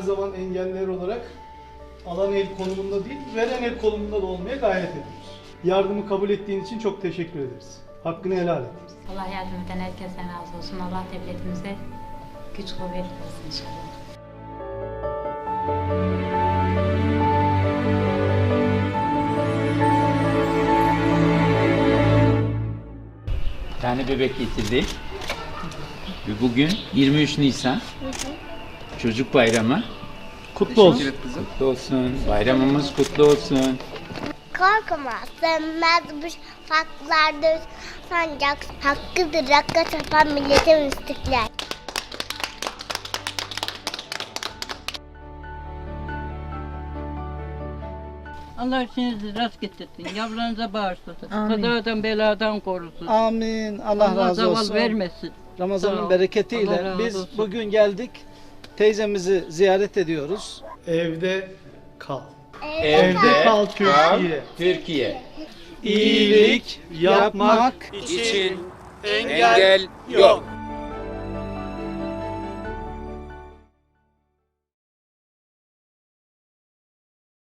zaman engelliler olarak alan el konumunda değil, veren el konumunda da olmaya gayret ediyoruz. Yardımı kabul ettiğin için çok teşekkür ederiz. Hakkını helal et. Allah yardım eden herkesten razı olsun. Allah devletimize güç kuvvet versin inşallah. Bir tane bebek getirdi. Ve bugün 23 Nisan. Çocuk bayramı. Kutlu olsun. Kutlu olsun. Bayramımız kutlu olsun. Korkma, sönmezmiş farklılarda sancak, hakkıdır rakka tapan milletin istiklal. Allah işinizi rast getirsin. Yavrularınıza bağışlasın. Kazadan beladan korusun. Amin. Allah, Allah razı zaval olsun. vermesin. Sağ Ramazan'ın ol. bereketiyle Allah biz olsun. bugün geldik. Teyzemizi ziyaret ediyoruz. Evde kal. Evde kal Türkiye. Türkiye. İyilik yapmak için engel yok.